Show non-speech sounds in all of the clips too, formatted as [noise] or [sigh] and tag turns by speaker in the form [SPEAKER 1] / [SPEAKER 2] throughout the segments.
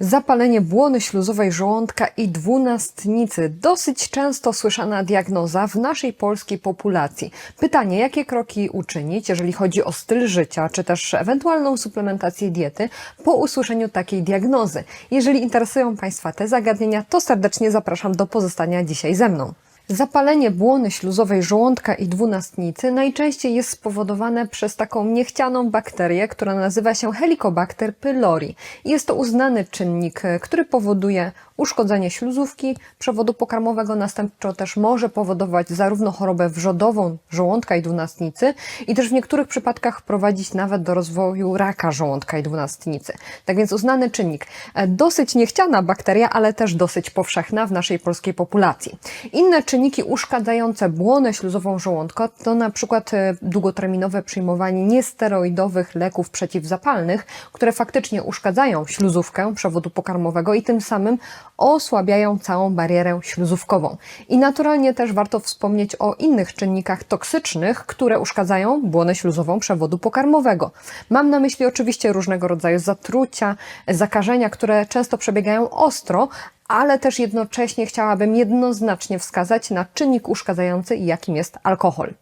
[SPEAKER 1] Zapalenie błony śluzowej żołądka i dwunastnicy. Dosyć często słyszana diagnoza w naszej polskiej populacji. Pytanie, jakie kroki uczynić, jeżeli chodzi o styl życia, czy też ewentualną suplementację diety po usłyszeniu takiej diagnozy. Jeżeli interesują Państwa te zagadnienia, to serdecznie zapraszam do pozostania dzisiaj ze mną. Zapalenie błony śluzowej żołądka i dwunastnicy najczęściej jest spowodowane przez taką niechcianą bakterię, która nazywa się Helicobacter pylori. Jest to uznany czynnik, który powoduje uszkodzenie śluzówki przewodu pokarmowego, następczo też może powodować zarówno chorobę wrzodową żołądka i dwunastnicy i też w niektórych przypadkach prowadzić nawet do rozwoju raka żołądka i dwunastnicy. Tak więc uznany czynnik. E, Dosyć niechciana bakteria, ale też dosyć powszechna w naszej polskiej populacji. Inne czynniki uszkadzające błonę śluzową żołądka to na przykład e, długoterminowe przyjmowanie niesteroidowych leków przeciwzapalnych, które faktycznie uszkadzają śluzówkę przewodu pokarmowego i tym samym osłabiają całą barierę śluzówkową. I naturalnie też warto wspomnieć o innych czynnikach toksycznych, które uszkadzają błonę śluzową przewodu pokarmowego. Mam na myśli oczywiście różnego rodzaju zatrucia, zakażenia, które często przebiegają ostro, ale też jednocześnie chciałabym jednoznacznie wskazać na czynnik uszkadzający, jakim jest alkohol.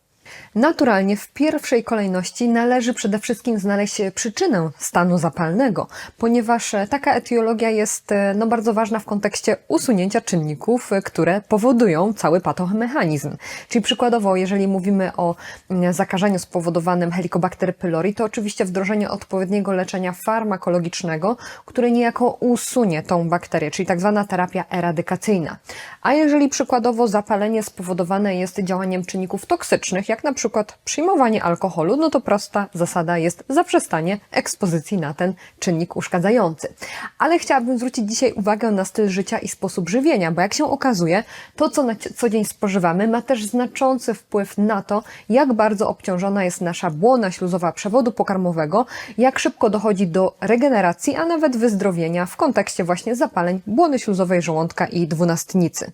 [SPEAKER 1] Naturalnie w pierwszej kolejności należy przede wszystkim znaleźć przyczynę stanu zapalnego, ponieważ taka etiologia jest e, no, bardzo ważna w kontekście usunięcia czynników, e, które powodują cały patomechanizm. Czyli przykładowo, jeżeli mówimy o zakażeniu spowodowanym Helicobacter pylori, to oczywiście wdrożenie odpowiedniego leczenia farmakologicznego, które niejako usunie tą bakterię, czyli tak zwana terapia eradykacyjna. A jeżeli przykładowo zapalenie spowodowane jest działaniem czynników toksycznych, jak na przykład przyjmowanie alkoholu, no to prosta zasada jest zaprzestanie ekspozycji na ten czynnik uszkadzający. Ale chciałabym zwrócić dzisiaj uwagę na styl życia i sposób żywienia, bo jak się okazuje, to co na co dzień spożywamy ma też znaczący wpływ na to, jak bardzo obciążona jest nasza błona śluzowa przewodu pokarmowego, jak szybko dochodzi do regeneracji, a nawet wyzdrowienia w kontekście właśnie zapaleń błony śluzowej żołądka i dwunastnicy.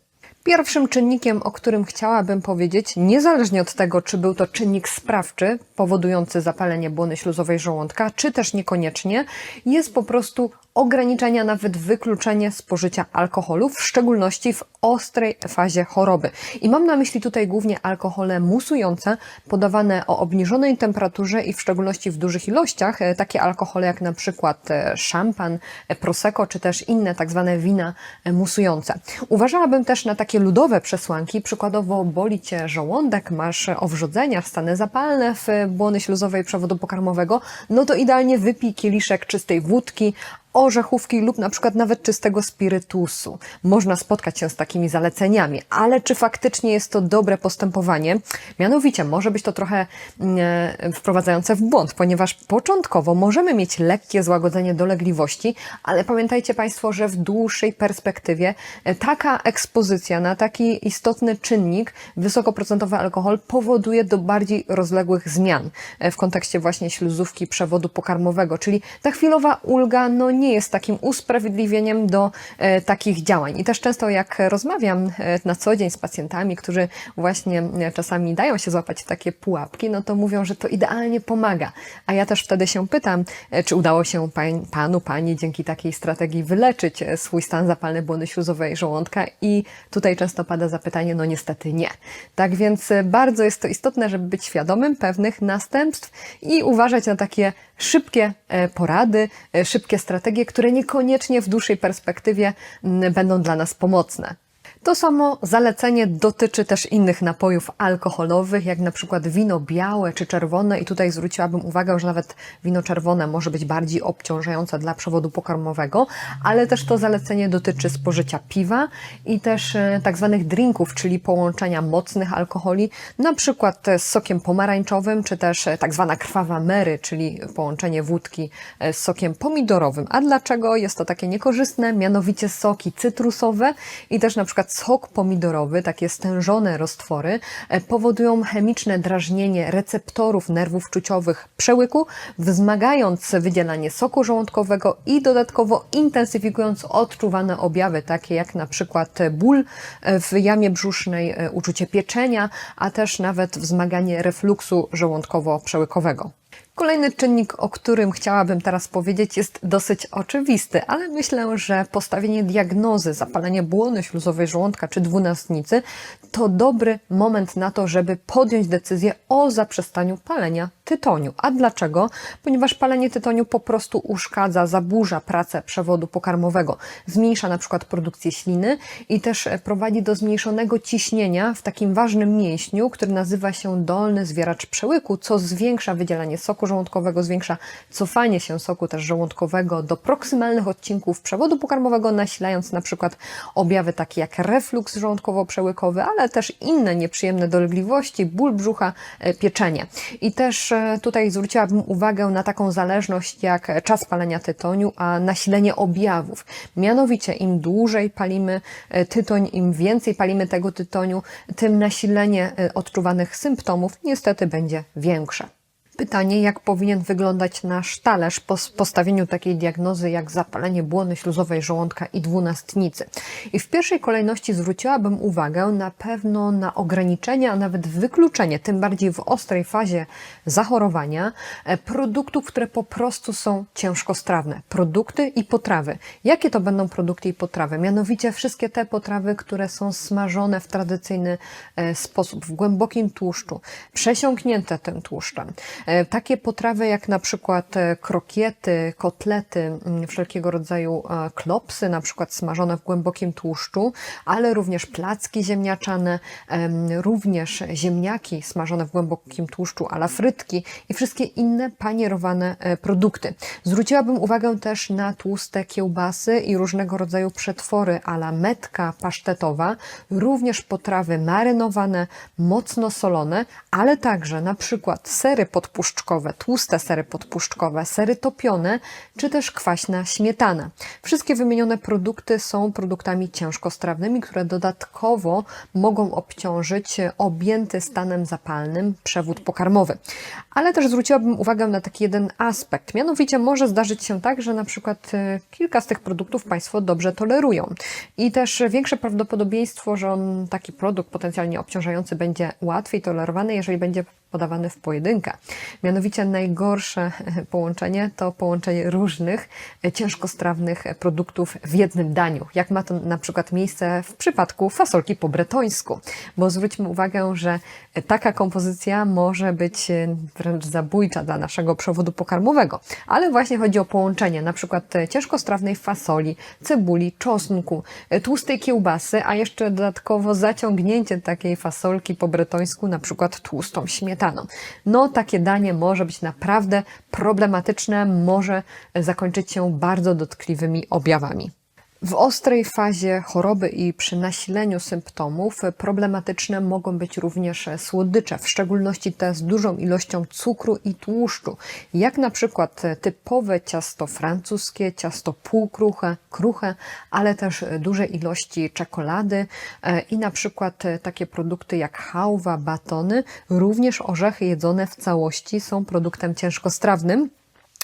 [SPEAKER 1] Pierwszym czynnikiem, o którym chciałabym powiedzieć, niezależnie od tego, czy był to czynnik sprawczy powodujący zapalenie błony śluzowej żołądka, czy też niekoniecznie, jest po prostu ograniczenie, nawet wykluczenie spożycia alkoholu, w szczególności w ostrej fazie choroby. I mam na myśli tutaj głównie alkohole musujące, podawane o obniżonej temperaturze i w szczególności w dużych ilościach, e, takie alkohole jak na przykład e, szampan, e, prosecco, czy też inne tak zwane wina musujące. Uważałabym też na takie ludowe przesłanki, przykładowo boli Cię żołądek, masz owrzodzenia, stany zapalne w błony śluzowej przewodu pokarmowego, no to idealnie wypij kieliszek czystej wódki, orzechówki lub na przykład nawet czystego spirytusu. Można spotkać się z takimi zaleceniami, ale czy faktycznie jest to dobre postępowanie? Mianowicie może być to trochę mm, e, wprowadzające w błąd, ponieważ początkowo możemy mieć lekkie złagodzenie dolegliwości, ale pamiętajcie Państwo, że w dłuższej perspektywie e, taka ekspozycja na taki istotny czynnik, wysokoprocentowy alkohol, powoduje do bardziej rozległych zmian e, w kontekście właśnie śluzówki przewodu pokarmowego, czyli ta chwilowa ulga no nie jest takim usprawiedliwieniem do e, takich działań. I też często jak rozmawiam e, na co dzień z pacjentami, którzy właśnie e, czasami dają się złapać w takie pułapki, no to mówią, że to idealnie pomaga. A ja też wtedy się pytam, czy udało się pań, panu, pani dzięki takiej strategii wyleczyć swój stan zapalny błony śluzowej żołądka i tutaj często pada zapytanie, no niestety nie. Tak więc bardzo jest to istotne, żeby być świadomym pewnych następstw i uważać na takie szybkie e, porady, e, szybkie strategie, które niekoniecznie w dłuższej perspektywie będą dla nas pomocne. To samo zalecenie dotyczy też innych napojów alkoholowych, jak na przykład wino białe czy czerwone. I tutaj zwróciłabym uwagę, że nawet wino czerwone może być bardziej obciążające dla przewodu pokarmowego, ale też to zalecenie dotyczy spożycia piwa i też e, tak zwanych drinków, czyli połączenia mocnych alkoholi, na przykład z sokiem pomarańczowym, czy też e, tak zwana krwawa Mary, czyli połączenie wódki e, z sokiem pomidorowym. A dlaczego jest to takie niekorzystne? Mianowicie soki cytrusowe i też na przykład sok pomidorowy, takie stężone roztwory, e, powodują chemiczne drażnienie receptorów nerwów czuciowych przełyku, wzmagając wydzielanie soku żołądkowego i dodatkowo intensyfikując odczuwane objawy, takie jak na przykład ból e, w jamie brzusznej, e, uczucie pieczenia, a też nawet wzmaganie refluksu żołądkowo-przełykowego. Kolejny czynnik, o którym chciałabym teraz powiedzieć, jest dosyć oczywisty, ale myślę, że postawienie diagnozy zapalenie błony śluzowej żołądka czy dwunastnicy to dobry moment na to, żeby podjąć decyzję o zaprzestaniu palenia tytoniu. A dlaczego? Ponieważ palenie tytoniu po prostu uszkadza, zaburza pracę przewodu pokarmowego, zmniejsza na przykład produkcję śliny i też e, prowadzi do zmniejszonego ciśnienia w takim ważnym mięśniu, który nazywa się dolny zwieracz przełyku, co zwiększa wydzielanie soku żołądkowego, zwiększa cofanie się soku też żołądkowego do proksymalnych odcinków przewodu pokarmowego, nasilając na przykład objawy takie jak refluks żołądkowo-przełykowy, ale też inne nieprzyjemne dolegliwości, ból brzucha, e, pieczenie. I też e, tutaj zwróciłabym uwagę na taką zależność jak czas palenia tytoniu, a nasilenie objawów. Mianowicie im dłużej palimy e, tytoń, im więcej palimy tego tytoniu, tym nasilenie e, odczuwanych symptomów niestety będzie większe. Pytanie, jak powinien wyglądać nasz talerz po postawieniu takiej diagnozy jak zapalenie błony śluzowej żołądka i dwunastnicy. I w pierwszej kolejności zwróciłabym uwagę na pewno na ograniczenie, a nawet wykluczenie, tym bardziej w ostrej fazie zachorowania, e, produktów, które po prostu są ciężkostrawne. Produkty i potrawy. Jakie to będą produkty i potrawy? Mianowicie wszystkie te potrawy, które są smażone w tradycyjny e, sposób, w głębokim tłuszczu, przesiąknięte tym tłuszczem. E, Takie potrawy jak na przykład e, krokiety, kotlety, mm, wszelkiego rodzaju e, klopsy, na przykład smażone w głębokim tłuszczu, ale również placki ziemniaczane, em, również ziemniaki smażone w głębokim tłuszczu, ala frytki i wszystkie inne panierowane produkty. Zwróciłabym uwagę też na tłuste kiełbasy i różnego rodzaju przetwory ala metka pasztetowa, również potrawy marynowane, mocno solone, ale także na przykład sery podpuszczkowe, tłuste sery podpuszczkowe, sery topione, czy też kwaśna śmietana. Wszystkie wymienione produkty są produktami ciężkostrawnymi, które dodatkowo mogą obciążyć objęty stanem zapalnym przewód pokarmowy. Ale też zwróciłabym uwagę na taki jeden aspekt. Mianowicie może zdarzyć się tak, że na przykład e, kilka z tych produktów Państwo dobrze tolerują. I też większe prawdopodobieństwo, że on, taki produkt potencjalnie obciążający będzie łatwiej tolerowany, jeżeli będzie podawany w pojedynkę. Mianowicie najgorsze połączenie to połączenie różnych e, ciężkostrawnych produktów w jednym daniu. Jak ma to na przykład miejsce w przypadku fasolki po bretońsku. Bo zwróćmy uwagę, że taka kompozycja może być e, wręcz zabójcza dla naszego przewodu pokarmowego. Ale właśnie chodzi o połączenie na przykład e, ciężkostrawnej fasoli, cebuli, czosnku, e, tłustej kiełbasy, a jeszcze dodatkowo zaciągnięcie takiej fasolki po bretońsku na przykład tłustą śmietaną. No takie danie może być naprawdę problematyczne, może zakończyć się bardzo dotkliwymi objawami. W ostrej fazie choroby i przy nasileniu symptomów problematyczne mogą być również słodycze, w szczególności te z dużą ilością cukru i tłuszczu, jak na przykład typowe ciasto francuskie, ciasto półkruche, kruche, ale też duże ilości czekolady e, i na przykład takie produkty jak hałwa, batony, również orzechy jedzone w całości są produktem ciężkostrawnym.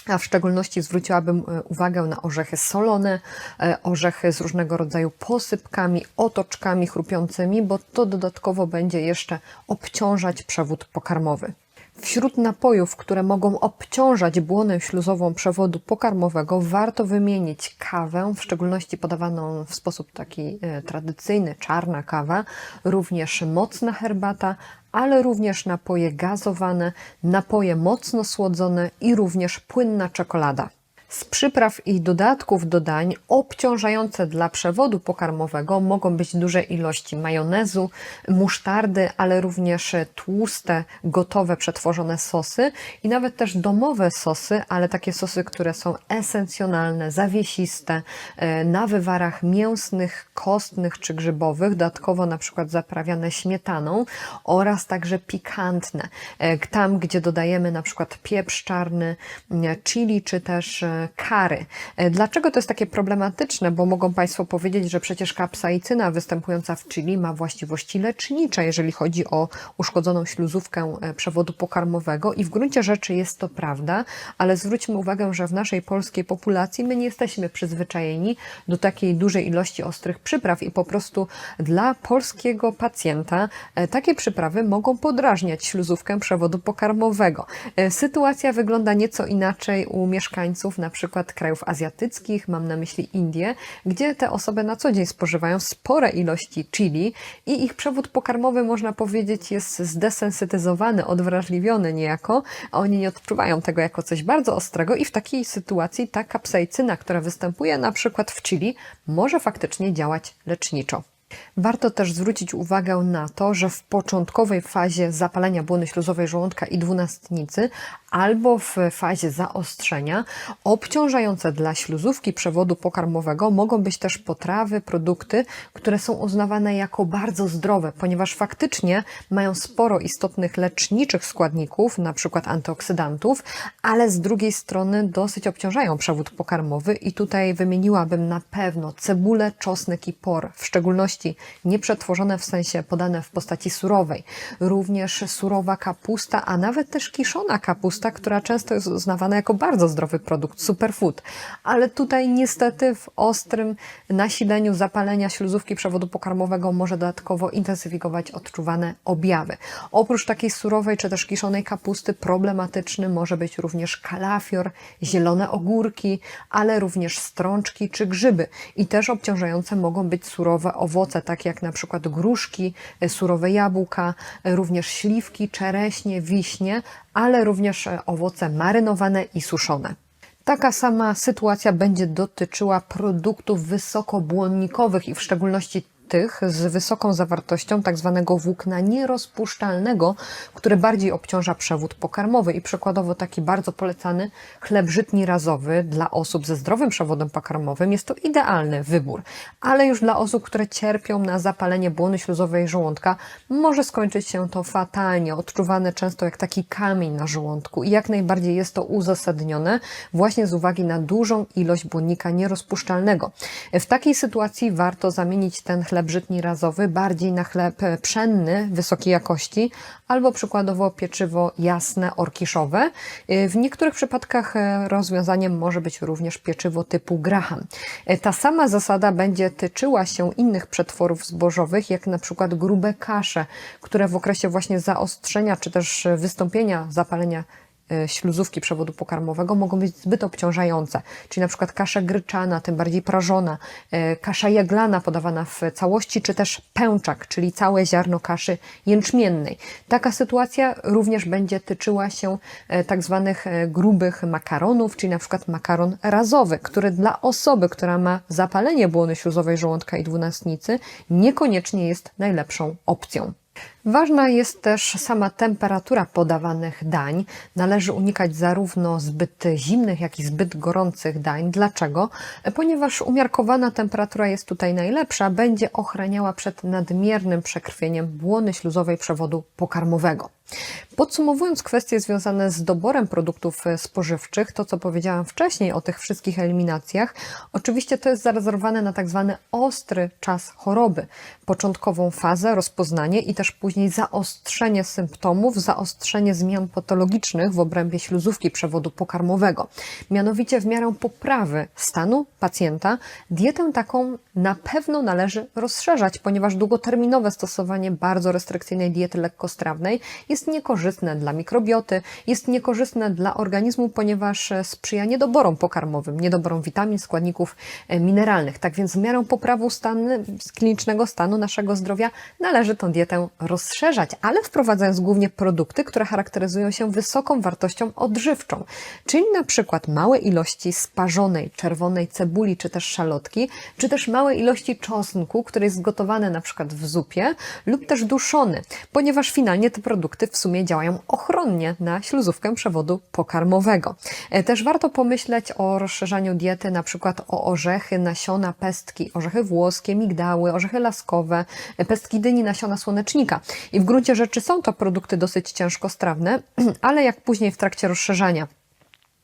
[SPEAKER 1] A w szczególności zwróciłabym e, uwagę na orzechy solone, e, orzechy z różnego rodzaju posypkami, otoczkami chrupiącymi, bo to dodatkowo będzie jeszcze obciążać przewód pokarmowy. Wśród napojów, które mogą obciążać błonę śluzową przewodu pokarmowego, warto wymienić kawę, w szczególności podawaną w sposób taki e, tradycyjny, czarna kawa, również mocna herbata, ale również napoje gazowane, napoje mocno słodzone i również płynna czekolada. Z przypraw i dodatków do dań obciążające dla przewodu pokarmowego mogą być duże ilości majonezu, musztardy, ale również tłuste, gotowe, przetworzone sosy i nawet też domowe sosy, ale takie sosy, które są esencjonalne, zawiesiste, e, na wywarach mięsnych, kostnych czy grzybowych, dodatkowo na przykład zaprawiane śmietaną oraz także pikantne. E, Tam, gdzie dodajemy na przykład pieprz czarny, e, chili czy też kary. E, Dlaczego to jest takie problematyczne? Bo mogą Państwo powiedzieć, że przecież kapsaicyna występująca w chili ma właściwości lecznicze, jeżeli chodzi o uszkodzoną śluzówkę e, przewodu pokarmowego i w gruncie rzeczy jest to prawda, ale zwróćmy uwagę, że w naszej polskiej populacji my nie jesteśmy przyzwyczajeni do takiej dużej ilości ostrych przypraw i po prostu dla polskiego pacjenta e, takie przyprawy mogą podrażniać śluzówkę przewodu pokarmowego. Sytuacja wygląda nieco inaczej u mieszkańców na przykład krajów azjatyckich, mam na myśli Indie, gdzie te osoby na co dzień spożywają spore ilości chili i ich przewód pokarmowy można powiedzieć jest zdesensytyzowany, odwrażliwiony niejako, a oni nie odczuwają tego jako coś bardzo ostrego i w takiej sytuacji ta kapsaicyna, która występuje na przykład w chili, może faktycznie działać leczniczo. Warto też zwrócić uwagę na to, że w początkowej fazie zapalenia błony śluzowej żołądka i dwunastnicy albo w fazie zaostrzenia obciążające dla śluzówki przewodu pokarmowego mogą być też potrawy, produkty, które są uznawane jako bardzo zdrowe, ponieważ faktycznie mają sporo istotnych leczniczych składników, przykład antyoksydantów, ale z drugiej strony dosyć obciążają przewód pokarmowy i tutaj wymieniłabym na pewno cebulę, czosnek i por, w szczególności nieprzetworzone w sensie podane w postaci surowej, również surowa kapusta, a nawet też kiszona kapusta, która często jest uznawana jako bardzo zdrowy produkt, superfood. Ale tutaj niestety w ostrym nasileniu zapalenia śluzówki przewodu pokarmowego może dodatkowo intensyfikować odczuwane objawy. Oprócz takiej surowej czy też kiszonej kapusty problematyczny może być również kalafior, zielone ogórki, ale również strączki czy grzyby. I też obciążające mogą być surowe owoce, takie jak na przykład gruszki, e, surowe jabłka, e, również śliwki, czereśnie, wiśnie, ale również e, owoce marynowane i suszone. Taka sama sytuacja będzie dotyczyła produktów wysokobłonnikowych i w szczególności tych z wysoką zawartością tak zwanego włókna nierozpuszczalnego, które bardziej obciąża przewód pokarmowy. I przykładowo taki bardzo polecany chleb żytni razowy dla osób ze zdrowym przewodem pokarmowym jest to idealny wybór, ale już dla osób, które cierpią na zapalenie błony śluzowej żołądka może skończyć się to fatalnie, odczuwane często jak taki kamień na żołądku. I jak najbardziej jest to uzasadnione właśnie z uwagi na dużą ilość błonnika nierozpuszczalnego. W takiej sytuacji warto zamienić ten chleb żytni razowy bardziej na chleb pszenny wysokiej jakości albo przykładowo pieczywo jasne orkiszowe. W niektórych przypadkach e, rozwiązaniem może być również pieczywo typu Graham. E, Ta sama zasada będzie tyczyła się innych przetworów zbożowych, jak na przykład grube kasze, które w okresie właśnie zaostrzenia czy też wystąpienia zapalenia e, śluzówki przewodu pokarmowego mogą być zbyt obciążające, czyli na przykład kasza gryczana, tym bardziej prażona, e, kasza jaglana podawana w całości, czy też pęczak, czyli całe ziarno kaszy jęczmiennej. Taka sytuacja również będzie tyczyła się e, tak zwanych grubych makaronów, czyli na przykład makaron razowy, który dla osoby, która ma zapalenie błony śluzowej żołądka i dwunastnicy, niekoniecznie jest najlepszą opcją. Ważna jest też sama temperatura podawanych dań. Należy unikać zarówno zbyt zimnych, jak i zbyt gorących dań. Dlaczego? Ponieważ umiarkowana temperatura jest tutaj najlepsza, będzie ochraniała przed nadmiernym przekrwieniem błony śluzowej przewodu pokarmowego. Podsumowując kwestie związane z doborem produktów spożywczych, to co powiedziałam wcześniej o tych wszystkich eliminacjach, oczywiście to jest zarezerwowane na tak zwany ostry czas choroby, początkową fazę, rozpoznanie i też później zaostrzenie symptomów, zaostrzenie zmian patologicznych w obrębie śluzówki przewodu pokarmowego. Mianowicie w miarę poprawy stanu pacjenta dietę taką na pewno należy rozszerzać, ponieważ długoterminowe stosowanie bardzo restrykcyjnej diety lekkostrawnej jest niekorzystne dla mikrobioty, jest niekorzystne dla organizmu, ponieważ sprzyja niedoborom pokarmowym, niedoborom witamin, składników e, mineralnych. Tak więc w miarę poprawy stanu, klinicznego stanu naszego zdrowia należy tę dietę rozszerzać, ale wprowadzając głównie produkty, które charakteryzują się wysoką wartością odżywczą, czyli na przykład małe ilości sparzonej, czerwonej cebuli, czy też szalotki, czy też małe ilości czosnku, który jest gotowany na przykład w zupie lub też duszony, ponieważ finalnie te produkty w sumie działają ochronnie na śluzówkę przewodu pokarmowego. E, Też warto pomyśleć o rozszerzaniu diety na przykład o orzechy, nasiona, pestki, orzechy włoskie, migdały, orzechy laskowe, e, pestki dyni, nasiona słonecznika. I w gruncie rzeczy są to produkty dosyć ciężkostrawne, [clears throat] ale jak później w trakcie rozszerzania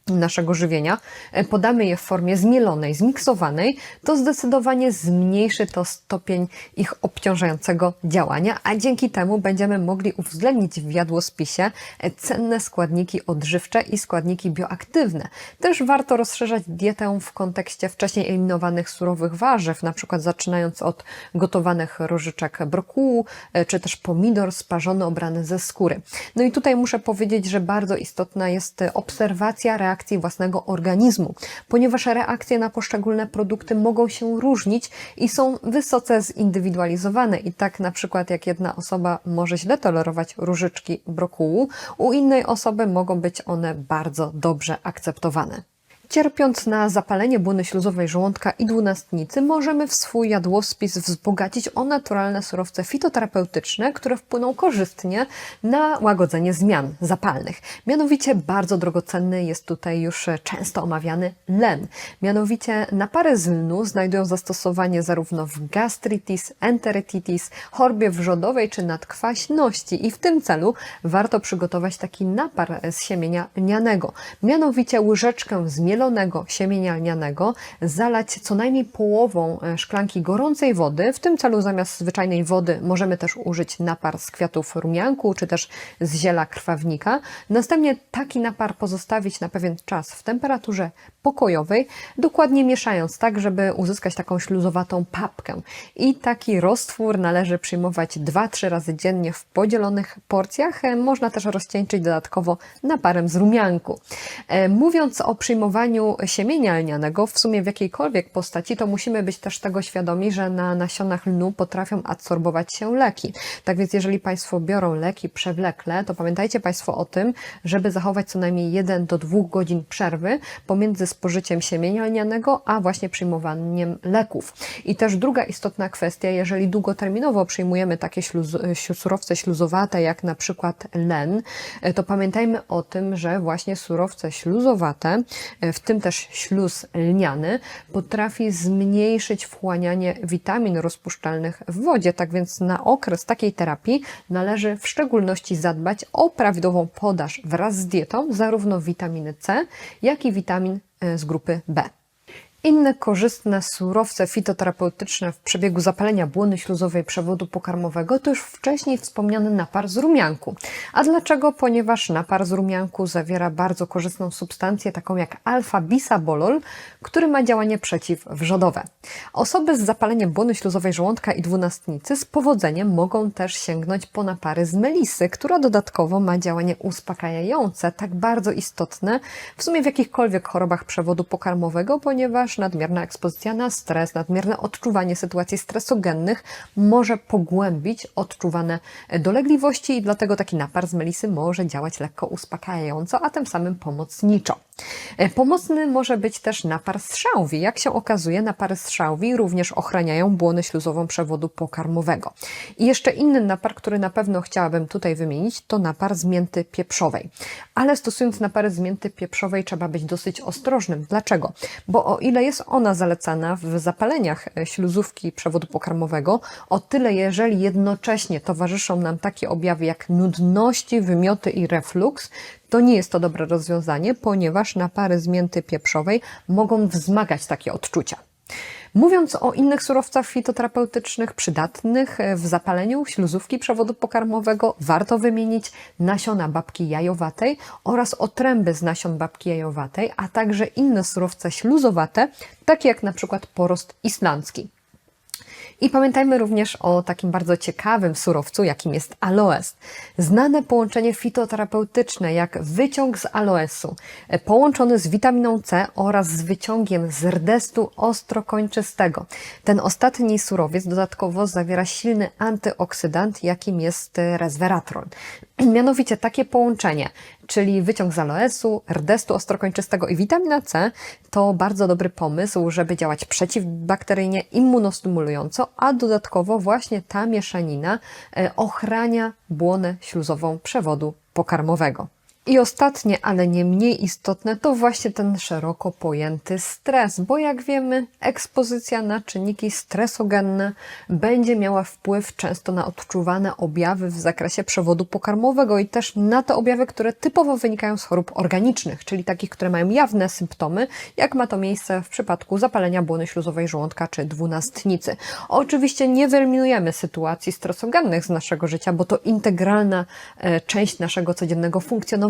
[SPEAKER 1] naszego żywienia, e, podamy je w formie zmielonej, zmiksowanej, to zdecydowanie zmniejszy to stopień ich obciążającego działania, a dzięki temu będziemy mogli uwzględnić w jadłospisie e, cenne składniki odżywcze i składniki bioaktywne. Też warto rozszerzać dietę w kontekście wcześniej eliminowanych surowych warzyw, na przykład zaczynając od gotowanych rożyczek brokułu, e, czy też pomidor sparzony, obrany ze skóry. No i tutaj muszę powiedzieć, że bardzo istotna jest obserwacja reakcji własnego organizmu, ponieważ reakcje na poszczególne produkty mogą się różnić i są wysoce zindywidualizowane. I tak na przykład jak jedna osoba może źle tolerować różyczki brokułu, u innej osoby mogą być one bardzo dobrze akceptowane. Cierpiąc na zapalenie błony śluzowej żołądka i dwunastnicy, możemy w swój jadłospis wzbogacić o naturalne surowce fitoterapeutyczne, które wpłyną korzystnie na łagodzenie zmian zapalnych. Mianowicie bardzo drogocenny jest tutaj już często omawiany len. Mianowicie napary z lnu znajdują zastosowanie zarówno w gastritis, enterytitis, chorbie wrzodowej czy nadkwaśności i w tym celu warto przygotować taki napar z siemienia lnianego. Mianowicie łyżeczkę zmielonego siemienia lnianego zalać co najmniej połową e, szklanki gorącej wody. W tym celu zamiast zwyczajnej wody możemy też użyć napar z kwiatów rumianku czy też z ziela krwawnika. Następnie taki napar pozostawić na pewien czas w temperaturze pokojowej, dokładnie mieszając tak, żeby uzyskać taką śluzowatą papkę. I taki roztwór należy przyjmować 2-3 razy dziennie w podzielonych porcjach. E, Można też rozcieńczyć dodatkowo naparem z rumianku. E, Mówiąc o przyjmowaniu siemienia lnianego, w sumie w jakiejkolwiek postaci, to musimy być też tego świadomi, że na nasionach lnu potrafią adsorbować się leki. Tak więc jeżeli Państwo biorą leki przewlekle, to pamiętajcie Państwo o tym, żeby zachować co najmniej 1 do 2 godzin przerwy pomiędzy spożyciem siemienia lnianego, a właśnie przyjmowaniem leków. I też druga istotna kwestia, jeżeli długoterminowo przyjmujemy takie śluz, surowce śluzowate, jak na przykład len, to pamiętajmy o tym, że właśnie surowce śluzowate, w tym też śluz lniany, potrafi zmniejszyć wchłanianie witamin rozpuszczalnych w wodzie. Tak więc na okres takiej terapii należy w szczególności zadbać o prawidłową podaż wraz z dietą zarówno witaminy C, jak i witamin e, z grupy B. Inne korzystne surowce fitoterapeutyczne w przebiegu zapalenia błony śluzowej przewodu pokarmowego to już wcześniej wspomniany napar z rumianku. A dlaczego? Ponieważ napar z rumianku zawiera bardzo korzystną substancję, taką jak alfa-bisabolol, który ma działanie przeciwwrzodowe. Osoby z zapaleniem błony śluzowej żołądka i dwunastnicy z powodzeniem mogą też sięgnąć po napary z melisy, która dodatkowo ma działanie uspokajające, tak bardzo istotne w sumie w jakichkolwiek chorobach przewodu pokarmowego, ponieważ nadmierna ekspozycja na stres, nadmierne odczuwanie sytuacji stresogennych może pogłębić odczuwane dolegliwości i dlatego taki napar z melisy może działać lekko uspokajająco, a tym samym pomocniczo. Pomocny może być też napar z. Jak się okazuje, napary z również ochraniają błonę śluzową przewodu pokarmowego. I jeszcze inny napar, który na pewno chciałabym tutaj wymienić, to napar z mięty pieprzowej. Ale stosując napary z mięty pieprzowej trzeba być dosyć ostrożnym. Dlaczego? Bo o ile jest ona zalecana w zapaleniach śluzówki przewodu pokarmowego, o tyle jeżeli jednocześnie towarzyszą nam takie objawy jak nudności, wymioty i refluks, to nie jest to dobre rozwiązanie, ponieważ napary z mięty pieprzowej mogą wzmagać takie odczucia. Mówiąc o innych surowcach fitoterapeutycznych przydatnych w zapaleniu śluzówki przewodu pokarmowego, warto wymienić nasiona babki jajowatej oraz otręby z nasion babki jajowatej, a także inne surowce śluzowate, takie jak na przykład porost islandzki. I pamiętajmy również o takim bardzo ciekawym surowcu, jakim jest aloes. Znane połączenie fitoterapeutyczne, jak wyciąg z aloesu, połączony z witaminą C oraz z wyciągiem z rdestu ostrokończystego. Ten ostatni surowiec dodatkowo zawiera silny antyoksydant, jakim jest resveratrol. Mianowicie takie połączenie, czyli wyciąg z aloesu, rdestu ostrokończystego i witamina C, to bardzo dobry pomysł, żeby działać przeciwbakteryjnie, immunostymulująco, a dodatkowo właśnie ta mieszanina ochrania błonę śluzową przewodu pokarmowego. I ostatnie, ale nie mniej istotne, to właśnie ten szeroko pojęty stres, bo jak wiemy, ekspozycja na czynniki stresogenne będzie miała wpływ często na odczuwane objawy w zakresie przewodu pokarmowego i też na te objawy, które typowo wynikają z chorób organicznych, czyli takich, które mają jawne symptomy, jak ma to miejsce w przypadku zapalenia błony śluzowej żołądka czy dwunastnicy. Oczywiście nie wyeliminujemy sytuacji stresogennych z naszego życia, bo to integralna e, część naszego codziennego funkcjonowania,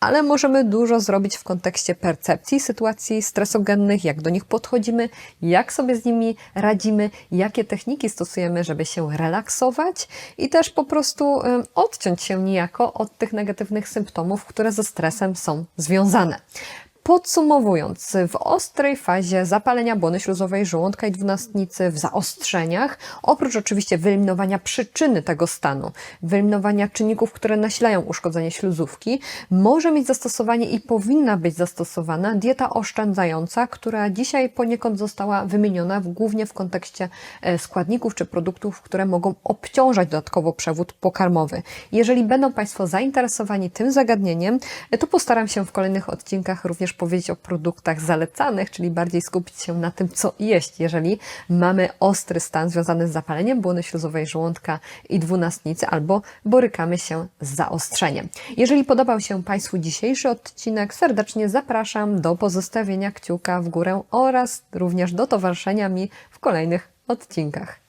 [SPEAKER 1] ale możemy dużo zrobić w kontekście percepcji sytuacji stresogennych, jak do nich podchodzimy, jak sobie z nimi radzimy, jakie techniki stosujemy, żeby się relaksować i też po prostu odciąć się niejako od tych negatywnych symptomów, które ze stresem są związane. Podsumowując, w ostrej fazie zapalenia błony śluzowej żołądka i dwunastnicy, w zaostrzeniach, oprócz oczywiście wyeliminowania przyczyny tego stanu, wyeliminowania czynników, które nasilają uszkodzenie śluzówki, może mieć zastosowanie i powinna być zastosowana dieta oszczędzająca, która dzisiaj poniekąd została wymieniona głównie w kontekście e, składników czy produktów, które mogą obciążać dodatkowo przewód pokarmowy. Jeżeli będą Państwo zainteresowani tym zagadnieniem, e, to postaram się w kolejnych odcinkach również powiedzieć o produktach zalecanych, czyli bardziej skupić się na tym, co jeść, jeżeli mamy ostry stan związany z zapaleniem błony śluzowej żołądka i dwunastnicy, albo borykamy się z zaostrzeniem. Jeżeli podobał się Państwu dzisiejszy odcinek, serdecznie zapraszam do pozostawienia kciuka w górę oraz również do towarzyszenia mi w kolejnych odcinkach.